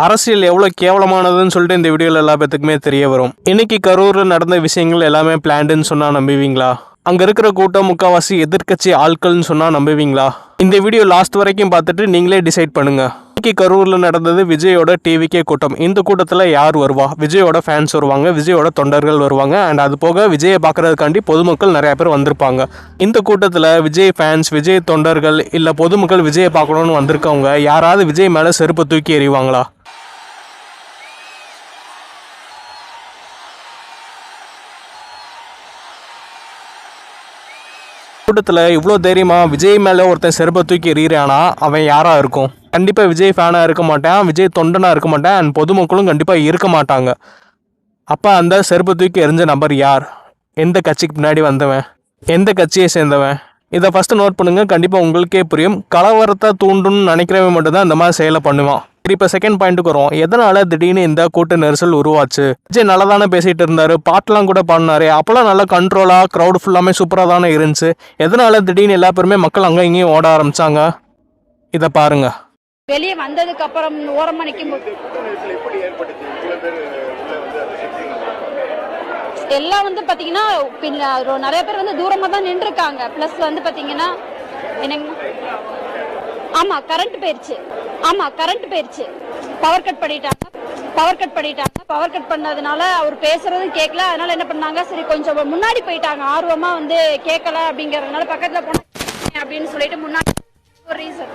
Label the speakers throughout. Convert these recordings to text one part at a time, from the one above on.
Speaker 1: அரசியல் எவ்வளோ கேவலமானதுன்னு சொல்லிட்டு இந்த வீடியோவில் எல்லா பேத்துக்குமே தெரிய வரும். இன்னைக்கு கரூரில் நடந்த விஷயங்கள் எல்லாமே பிளான்டுன்னு சொன்னால் நம்புவீங்களா? அங்கே இருக்கிற கூட்டம் முக்கால்வாசி எதிர்க்கட்சி ஆட்கள்னு சொன்னால் நம்புவீங்களா? இந்த வீடியோ லாஸ்ட் வரைக்கும் பார்த்துட்டு நீங்களே டிசைட் பண்ணுங்கள் இன்னைக்கு கரூரில் நடந்தது விஜயோட டிவிக்கே கூட்டம். இந்த கூட்டத்தில் யார் வருவா? விஜயோட ஃபேன்ஸ் வருவாங்க விஜயோட தொண்டர்கள் வருவாங்க அண்ட் அது போக விஜயை பார்க்கறதுக்காண்டி பொதுமக்கள் நிறைய பேர் வந்திருப்பாங்க. இந்த கூட்டத்தில் விஜய் ஃபேன்ஸ் விஜய் தொண்டர்கள் இல்லை பொதுமக்கள் விஜயை பார்க்கணுன்னு வந்திருக்கவங்க யாராவது விஜய் மேலே செருப்பை தூக்கி எறிவாங்களா? கூட்டத்தில் இவ்வளோ தைரியமாக விஜய் மேலே ஒருத்தன் செருப்பை தூக்கி எறிகிறானா அவன் யாராக இருக்கும்? கண்டிப்பாக விஜய் ஃபேனாக இருக்க மாட்டான் விஜய் தொண்டனாக இருக்க மாட்டான் அண்ட் பொதுமக்களும் கண்டிப்பாக இருக்க மாட்டாங்க. அப்போ அந்த செருப்பை தூக்கி எறிஞ்ச நபர் யார்? எந்த கட்சிக்கு பின்னாடி வந்தவன்? எந்த கட்சியை சேர்ந்தவன்? இதை ஃபஸ்ட்டு நோட் பண்ணுங்கள் கண்டிப்பாக உங்களுக்கே புரியும். கலவரத்தை தூண்டுன்னு நினைக்கிறவன் மட்டும்தான் இந்த மாதிரி செயலை பண்ணுவான். இப்போ செகண்ட் பாயிண்ட்டுக்கு வரும். எதனால திடீர்னு இந்த கூட்ட நெரிசல் உருவாச்சு? விஜய் நல்லா தானே பேசிட்டு இருந்தாரு. பாட்டெலாம் கூட பாடினாரு. அப்போல்லாம் நல்லா கண்ட்ரோலாக க்ரௌட் ஃபுல்லாமே சூப்பராக தானே இருந்துச்சு. எதனால திடீர்னு எல்லா பேருமே மக்கள் அங்கே இங்கேயும் ஓட ஆரம்பிச்சாங்க? இதை பாருங்க.
Speaker 2: வெளியே வந்ததுக்கு அப்புறம் ஓரமா நிக்கும் போது எல்லாம் வந்து பாத்தீங்கன்னா நிறைய பேர் வந்து தூரமா தான் நின்றுருக்காங்க. பிளஸ் வந்து பாத்தீங்கன்னா என்னங்க? ஆமா கரண்ட் போயிருச்சு. ஆமா கரண்ட் போயிருச்சு. பவர் கட் பண்ணிட்டாங்க. பவர் கட் பண்ணிட்டாங்க. பவர் கட் பண்ணதுனால அவர் பேசுறதும் கேட்கல அதனால என்ன பண்ணாங்க? சரி கொஞ்சம் முன்னாடி போயிட்டாங்க. ஆர்வமா வந்து கேட்கல அப்படிங்கறதுனால பக்கத்துல போனா அப்படின்னு சொல்லிட்டு முன்னாடி ஒரு ரீசன்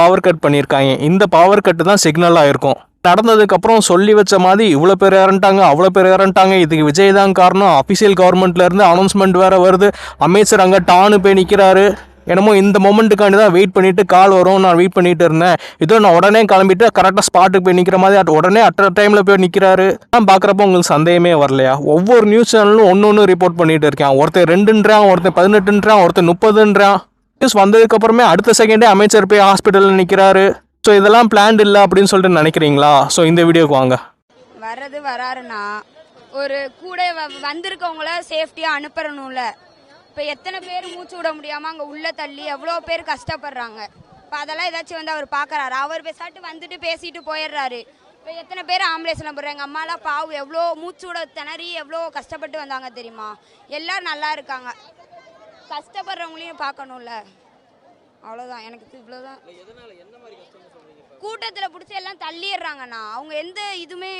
Speaker 1: பவர் கட் பண்ணியிருக்காங்க இந்த பவர் கட்டு தான் சிக்னலாக இருக்கும். நடந்ததுக்கப்புறம் சொல்லி வச்ச மாதிரி இவ்வளோ பேர் இறந்துட்டாங்க அவ்வளோ பேர் இறந்துட்டாங்க. இதுக்கு விஜய் தான் காரணம். அஃபிஷியல் கவர்மெண்ட்லேருந்து அனௌன்ஸ்மெண்ட் வேறு வருது. அமைச்சர் அங்கே டானு போய் நிற்கிறாரு என்னமோ இந்த மொமெண்ட்டுக்காண்டி தான் வெயிட் பண்ணிட்டு கால் வரும் நான் வெயிட் பண்ணிட்டு இருந்தேன். இதோ நான் உடனே கிளம்பிட்டு கரெக்டாக ஸ்பாட்டுக்கு போய் நிற்கிற மாதிரி உடனே அட் டைமில் போய் நிற்கிறாரு நான் பார்க்குறப்ப உங்களுக்கு சந்தேகமே வரலையா? ஒவ்வொரு நியூஸ் சேனலும் ஒன்று ஒன்று ரிப்போர்ட் பண்ணிட்டு இருக்கேன். ஒருத்தர் ரெண்டுன்றான் ஒருத்தர் பதினெட்டுன்றான் ஒருத்தர் முப்பதுன்றான். நியூஸ் வந்ததுக்கப்புறமே அடுத்த செகண்டே அமைச்சர் போய் ஹாஸ்பிட்டலில் நிற்கிறாரு ஸோ இதெல்லாம் பிளான்ட் இல்லை அப்படின்னு சொல்லிட்டு நினைக்கிறீங்களா? ஸோ இந்த வீடியோக்கு வாங்க.
Speaker 3: வர்றது வராருன்னா ஒரு கூட வந்திருக்கவங்கள சேஃப்டியாக அனுப்பறணும்ல. இப்போ எத்தனை பேர் மூச்சு விட முடியாமல் அங்கே உள்ளே தள்ளி எவ்வளோ பேர் கஷ்டப்படுறாங்க? இப்போ அதெல்லாம் ஏதாச்சும் வந்து அவர் பார்க்குறாரு அவர் பேசாட்டு வந்துட்டு பேசிட்டு போயிடுறாரு. இப்போ எத்தனை பேர் ஆம்புலன்ஸில் போடுறாங்க எங்கள் அம்மாலாம் பாவு எவ்வளோ மூச்சு விட திணறி எவ்வளோ கஷ்டப்பட்டு வந்தாங்க தெரியுமா? எல்லாரும் நல்லா இருக்காங்க. கஷ்டப்படுறவங்களையும் பார்க்கணும்ல அவ்வளோதான் எனக்கு இவ்வளோதான் கூட்டத்தில் பிடிச்சி எல்லாம் தள்ளிடுறாங்கண்ணா. அவங்க எந்த இதுவுமே